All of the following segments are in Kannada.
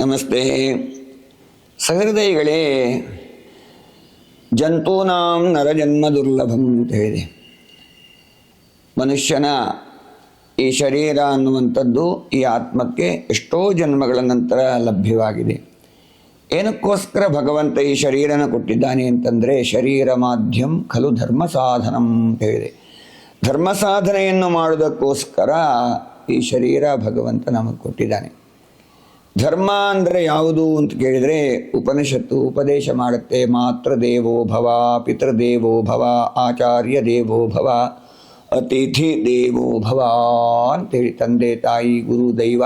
ನಮಸ್ತೆ. ಸಹೃದಯಿಗಳೇ, ಜಂತೂನಾಂ ನರಜನ್ಮ ದುರ್ಲಭಂ ಅಂತ ಹೇಳಿದೆ. ಮನುಷ್ಯನ ಈ ಶರೀರ ಅನ್ನುವಂಥದ್ದು ಈ ಆತ್ಮಕ್ಕೆ ಎಷ್ಟೋ ಜನ್ಮಗಳ ನಂತರ ಲಭ್ಯವಾಗಿದೆ. ಏನಕ್ಕೋಸ್ಕರ ಭಗವಂತ ಈ ಶರೀರನ ಕೊಟ್ಟಿದ್ದಾನೆ ಅಂತಂದರೆ ಶರೀರ ಮಾಧ್ಯಮ ಖಲು ಧರ್ಮ ಸಾಧನಂ ಅಂತ ಹೇಳಿದೆ. ಧರ್ಮ ಸಾಧನೆಯನ್ನು ಮಾಡುವುದಕ್ಕೋಸ್ಕರ ಈ ಶರೀರ ಭಗವಂತ ನಮಗೆ ಕೊಟ್ಟಿದ್ದಾನೆ. ಧರ್ಮ ಅಂದರೆ ಯಾವುದು ಅಂತ ಕೇಳಿದರೆ ಉಪನಿಷತ್ತು ಉಪದೇಶ ಮಾಡುತ್ತೆ, ಮಾತೃ ದೇವೋ ಭವ ಪಿತೃದೇವೋ ಭವ, ಆಚಾರ್ಯ ದೇವೋ ಭವ, ಅತಿಥಿ ದೇವೋ ಭವ ಅಂತೇಳಿ ತಂದೆ, ತಾಯಿ, ಗುರು, ದೈವ,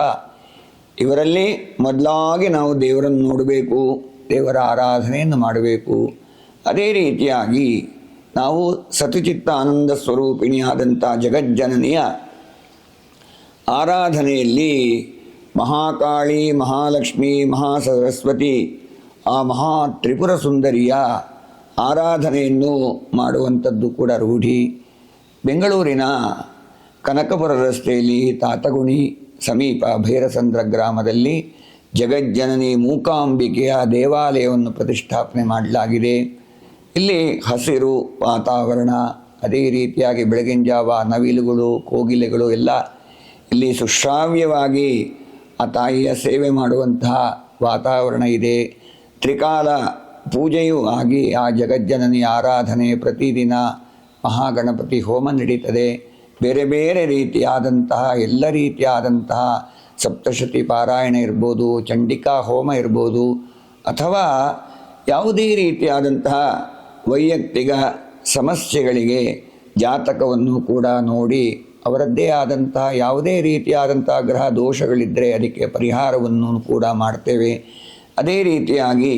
ಇವರಲ್ಲಿ ಮೊದಲಾಗಿ ನಾವು ದೇವರನ್ನು ನೋಡಬೇಕು, ದೇವರ ಆರಾಧನೆಯನ್ನು ಮಾಡಬೇಕು. ಅದೇ ರೀತಿಯಾಗಿ ನಾವು ಸತಿಚಿತ್ತ ಆನಂದ ಸ್ವರೂಪಿಣಿಯಾದಂಥ ಜಗಜ್ಜನನಿಯ ಆರಾಧನೆಯಲ್ಲಿ ಮಹಾಕಾಳಿ, ಮಹಾಲಕ್ಷ್ಮಿ, ಮಹಾಸರಸ್ವತಿ, ಆ ಮಹಾ ತ್ರಿಪುರ ಸುಂದರಿಯ ಆರಾಧನೆಯನ್ನು ಮಾಡುವಂಥದ್ದು ಕೂಡ ರೂಢಿ. ಬೆಂಗಳೂರಿನ ಕನಕಪುರ ರಸ್ತೆಯಲ್ಲಿ ತಾತಗುಣಿ ಸಮೀಪ ಭೈರಸಂದ್ರ ಗ್ರಾಮದಲ್ಲಿ ಜಗಜ್ಜನನಿ ಮೂಕಾಂಬಿಕೆಯ ದೇವಾಲಯವನ್ನು ಪ್ರತಿಷ್ಠಾಪನೆ ಮಾಡಲಾಗಿದೆ. ಇಲ್ಲಿ ಹಸಿರು ವಾತಾವರಣ, ಅದೇ ರೀತಿಯಾಗಿ ಬೆಳಗಿನ ಜಾವ ನವಿಲುಗಳು, ಕೋಗಿಲೆಗಳು ಎಲ್ಲ ಇಲ್ಲಿ ಸುಶ್ರಾವ್ಯವಾಗಿ ಆ ತಾಯಿಯ ಸೇವೆ ಮಾಡುವಂತಹ ವಾತಾವರಣ ಇದೆ. ತ್ರಿಕಾಲ ಪೂಜೆಯೂ ಆಗಿ ಆ ಜಗಜ್ಜನನಿ ಆರಾಧನೆ ಪ್ರತಿದಿನ ಮಹಾಗಣಪತಿ ಹೋಮ ನಡೀತದೆ. ಬೇರೆ ಬೇರೆ ರೀತಿಯಾದಂತಹ, ಎಲ್ಲ ರೀತಿಯಾದಂತಹ ಸಪ್ತಶತಿ ಪಾರಾಯಣ ಇರ್ಬೋದು, ಚಂಡಿಕಾ ಹೋಮ ಇರ್ಬೋದು, ಅಥವಾ ಯಾವುದೇ ರೀತಿಯಾದಂತಹ ವೈಯಕ್ತಿಕ ಸಮಸ್ಯೆಗಳಿಗೆ ಜಾತಕವನ್ನು ಕೂಡ ನೋಡಿ ಅವರದ್ದೇ ಆದಂತಹ ಯಾವುದೇ ರೀತಿಯಾದಂಥ ಗ್ರಹ ದೋಷಗಳಿದ್ದರೆ ಅದಕ್ಕೆ ಪರಿಹಾರವನ್ನು ಕೂಡ ಮಾಡ್ತೇವೆ. ಅದೇ ರೀತಿಯಾಗಿ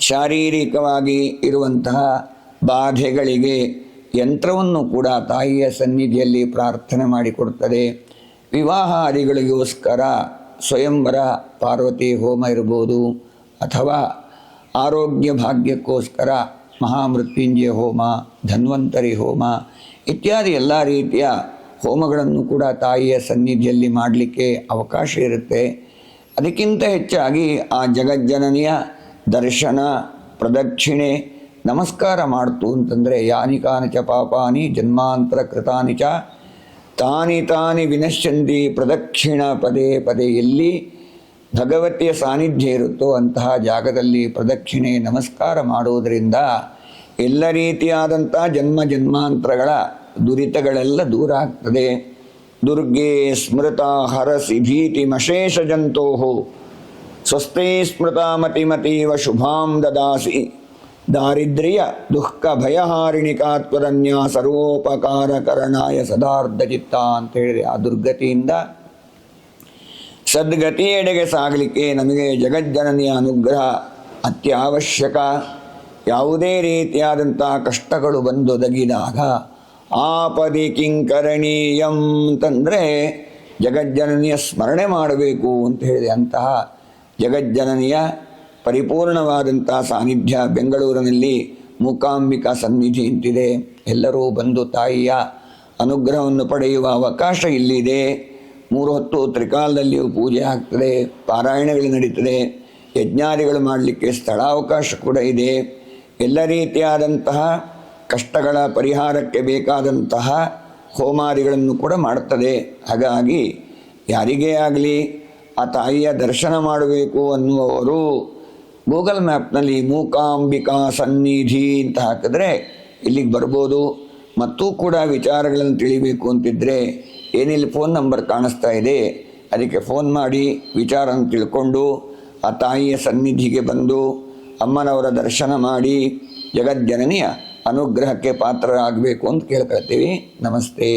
ಶಾರೀರಿಕವಾಗಿ ಇರುವಂತಹ ಬಾಧೆಗಳಿಗೆ ಯಂತ್ರವನ್ನು ಕೂಡ ತಾಯಿಯ ಸನ್ನಿಧಿಯಲ್ಲಿ ಪ್ರಾರ್ಥನೆ ಮಾಡಿಕೊಡ್ತದೆ. ವಿವಾಹಾದಿಗಳಿಗೋಸ್ಕರ ಸ್ವಯಂವರ ಪಾರ್ವತಿ ಹೋಮ ಇರ್ಬೋದು ಅಥವಾ ಆರೋಗ್ಯ ಭಾಗ್ಯಕ್ಕೋಸ್ಕರ ಮಹಾಮೃತ್ಯುಂಜಯ ಹೋಮ, ಧನ್ವಂತರಿ ಹೋಮ ಇತ್ಯಾದಿ ಎಲ್ಲ ರೀತಿಯ ಹೋಮಗಳನ್ನು ಕೂಡ ತಾಯಿಯ ಸನ್ನಿಧಿಯಲ್ಲಿ ಮಾಡಲಿಕ್ಕೆ ಅವಕಾಶ ಇರುತ್ತೆ. ಅದಕ್ಕಿಂತ ಹೆಚ್ಚಾಗಿ ಆ ಜಗಜ್ಜನನಿಯ ದರ್ಶನ, ಪ್ರದಕ್ಷಿಣೆ, ನಮಸ್ಕಾರ ಮಾಡ್ತು ಅಂತಂದರೆ ಯಾನಿ ಕಾನಿ ಚ ಪಾಪಾನಿ ಜನ್ಮಾಂತರ ಕೃತಾನಿ ಚ ತಾನಿ ತಾನಿ ವಿನಶ್ಯಂತಿ ಪ್ರದಕ್ಷಿಣ ಪದೇ ಪದೇ ಎಲ್ಲಿ ಭಗವತಿಯ ಸಾನ್ನಿಧ್ಯ ಇರುತ್ತೋ ಅಂತಹ ಜಾಗದಲ್ಲಿ ಪ್ರದಕ್ಷಿಣೆ ನಮಸ್ಕಾರ ಮಾಡುವುದರಿಂದ ಎಲ್ಲ ರೀತಿಯಾದಂಥ ಜನ್ಮ ಜನ್ಮಾಂತರಗಳ ದುರಿತಗಳೆಲ್ಲ ದೂರ ಆಗ್ತದೆ. ದುರ್ಗೆ ಸ್ಮೃತ ಹರಸಿ ಭೀತಿಮಶೇಷ ಜಂತೋ ಸ್ವಸ್ಥೇ ಸ್ಮೃತ ಮತಿಮತೀವ ಶುಭಾಂ ದದಾಸಿ. ದಾರಿದ್ರ್ಯ ದುಃಖ ಭಯಹಾರಿಣಿಕಾತ್ವರನ್ಯ ಸರ್ವೋಪಕಾರಕರಣಾಯ ಸದಾರ್ಧ ಚಿತ್ತ ಅಂತ ಹೇಳಿದೆ. ಆ ದುರ್ಗತಿಯಿಂದ ಸದ್ಗತಿಯೆಡೆಗೆ ಸಾಗಲಿಕ್ಕೆ ನಮಗೆ ಜಗಜ್ಜನನಿಯ ಅನುಗ್ರಹ ಅತ್ಯವಶ್ಯಕ. ಯಾವುದೇ ರೀತಿಯಾದಂಥ ಕಷ್ಟಗಳು ಬಂದೊದಗಿದಾಗ ಆಪದಿ ಕಿಂಕರಣೀಯಂ ಅಂತಂದರೆ ಜಗಜ್ಜನನಿಯ ಸ್ಮರಣೆ ಮಾಡಬೇಕು ಅಂತ ಹೇಳಿದೆ. ಅಂತಹ ಜಗಜ್ಜನನಿಯ ಪರಿಪೂರ್ಣವಾದಂಥ ಸಾನ್ನಿಧ್ಯ ಬೆಂಗಳೂರಿನಲ್ಲಿ ಮೂಕಾಂಬಿಕಾ ಸನ್ನಿಧಿ ಅಂತಿದೆ ಎಲ್ಲರೂ ಬಂದು ತಾಯಿಯ ಅನುಗ್ರಹವನ್ನು ಪಡೆಯುವ ಅವಕಾಶ ಇಲ್ಲಿದೆ. ಮೂರು ಹೊತ್ತು ತ್ರಿಕಾಲದಲ್ಲಿಯೂ ಪೂಜೆ ಆಗ್ತದೆ, ಪಾರಾಯಣಗಳು ನಡೀತದೆ, ಯಜ್ಞಾದಿಗಳು ಮಾಡಲಿಕ್ಕೆ ಸ್ಥಳಾವಕಾಶ ಕೂಡ ಇದೆ. ಎಲ್ಲ ರೀತಿಯಾದಂತಹ ಕಷ್ಟಗಳ ಪರಿಹಾರಕ್ಕೆ ಬೇಕಾದಂತಹ ಹೋಮಾದಿಗಳನ್ನು ಕೂಡ ಮಾಡುತ್ತದೆ ಹಾಗಾಗಿ ಯಾರಿಗೇ ಆಗಲಿ ಆ ತಾಯಿಯ ದರ್ಶನ ಮಾಡಬೇಕು ಅನ್ನುವವರು ಗೂಗಲ್ ಮ್ಯಾಪ್ನಲ್ಲಿ ಮೂಕಾಂಬಿಕಾ ಸನ್ನಿಧಿ ಅಂತ ಹಾಕಿದ್ರೆ ಇಲ್ಲಿಗೆ ಬರ್ಬೋದು. ಮತ್ತೂ ಕೂಡ ವಿಚಾರಗಳನ್ನು ತಿಳಿಬೇಕು ಅಂತಿದ್ದರೆ ಏನಿಲ್ಲಿ ಫೋನ್ ನಂಬರ್ ಕಾಣಿಸ್ತಾ ಇದೆ, ಅದಕ್ಕೆ ಫೋನ್ ಮಾಡಿ ವಿಚಾರವನ್ನು ತಿಳ್ಕೊಂಡು, ಆ ತಾಯಿಯ ಸನ್ನಿಧಿಗೆ ಬಂದು, ಅಮ್ಮನವರ ದರ್ಶನ ಮಾಡಿ, ಜಗಜ್ಜನನಿಯ ಅನುಗ್ರಹಕ್ಕೆ ಪಾತ್ರರಾಗಬೇಕು ಅಂತ ಕೇಳ್ಕೊಳ್ತೀವಿ. ನಮಸ್ತೆ.